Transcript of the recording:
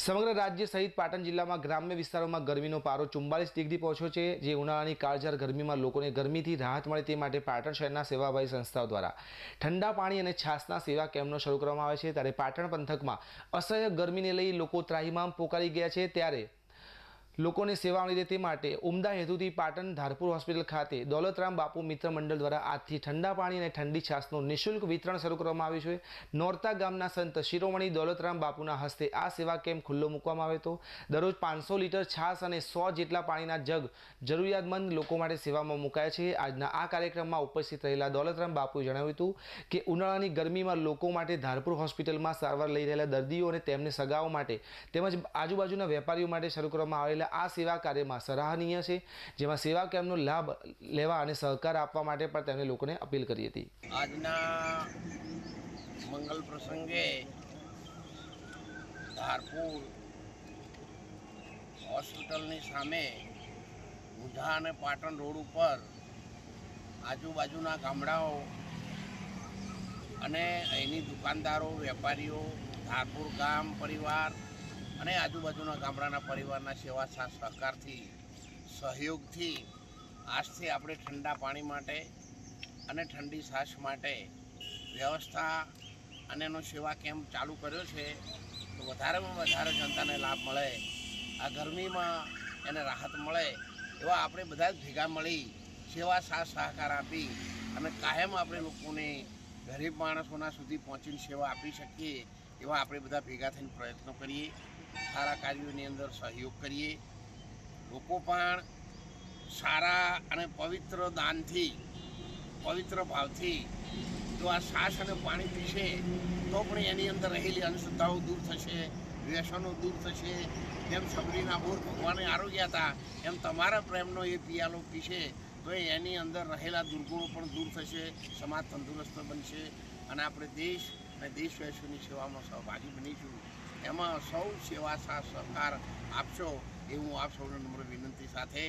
સમગ્ર રાજ્ય સહિત પાટણ જિલ્લામાં ગ્રામ્ય વિસ્તારોમાં ગરમીનો પારો ચુમ્બાલીસ ડિગ્રી પહોંચ્યો છે, જે ઉનાળાની કાળઝાળ ગરમીમાં લોકોને ગરમીથી રાહત મળે તે માટે પાટણ શહેરના સેવાભાવી સંસ્થાઓ દ્વારા ઠંડા પાણી અને છાસના સેવા કેમ્પનો શરૂ કરવામાં આવે છે. ત્યારે પાટણ પંથકમાં અસહ્ય ગરમીને લઈ લોકો ત્રાહિમામ પોકારી ગયા છે. ત્યારે લોકોને સેવા મળી રહે તે માટે ઉમદા હેતુથી પાટણ ધારપુર હોસ્પિટલ ખાતે દોલતરામ બાપુ મિત્ર મંડળ દ્વારા આજથી ઠંડા પાણી અને ઠંડી છાસનું નિઃશુલ્ક વિતરણ શરૂ કરવામાં આવ્યું છે. નોરતા ગામના સંત શિરોમણી દોલતરામ બાપુના હસ્તે આ સેવા કેમ્પ ખુલ્લો મૂકવામાં આવ્યો હતો. દરરોજ પાંચસો લીટર છાસ અને સો જેટલા પાણીના જગ જરૂરિયાતમંદ લોકો માટે સેવામાં મુકાયા છે. આજના આ કાર્યક્રમમાં ઉપસ્થિત રહેલા દોલતરામ બાપુએ જણાવ્યું હતું કે ઉનાળાની ગરમીમાં લોકો માટે ધારપુર હોસ્પિટલમાં સારવાર લઈ રહેલા દર્દીઓ અને તેમને સગાઓ માટે તેમજ આજુબાજુના વેપારીઓ માટે શરૂ કરવામાં આવેલા આ સેવા કાર્યમાં સરાહનીય છે, જેમાં સેવા કેમ્પનો લાભ લેવા અને સહકાર આપવા માટે પણ તેમણે લોકોને અપીલ કરી હતી. આજના મંગલ પ્રસંગે ધારપુર હોસ્પિટલની સામે ઉધા અને પાટણ રોડ ઉપર આજુબાજુના ગામડાઓ અને અહીંની દુકાનદારો, વેપારીઓ, ધારપુર ગામ પરિવાર અને આજુબાજુના ગામડાના પરિવારના સેવા સહકારથી, સહયોગથી આજથી આપણે ઠંડા પાણી માટે અને ઠંડી સાસ માટે વ્યવસ્થા અને એનો સેવા કેમ્પ ચાલુ કર્યો છે. તો વધારેમાં વધારે જનતાને લાભ મળે, આ ગરમીમાં એને રાહત મળે એવા આપણે બધા જ ભેગા મળી સેવા સાથ સહકાર આપી અને કાયમ આપણે લોકોને ગરીબ માણસોના સુધી પહોંચીને સેવા આપી શકીએ એવા આપણે બધા ભેગા થઈને પ્રયત્નો કરીએ. સારા કાર્યોની અંદર સહયોગ કરીએ. લોકો પણ સારા અને પવિત્ર દાનથી, પવિત્ર ભાવથી જો આ શ્વાસ અને પાણી પીશે, તો પણ એની અંદર રહેલી અંધશ્રદ્ધાઓ દૂર થશે, વ્યસનો દૂર થશે. જેમ સબરીના બોર ભગવાને આરોગ્યા હતા, એમ તમારા પ્રેમનો એ પિયાલો પીશે, તો એની અંદર રહેલા દુર્ગુણો પણ દૂર થશે, સમાજ તંદુરસ્ત બનશે અને આપણે દેશ અને દેશવાસીઓની સેવામાં સહભાગી બનીશું. એમાં સૌ સેવા સહકાર આપશો એ હું આપ સૌને નમ્ર વિનંતી સાથે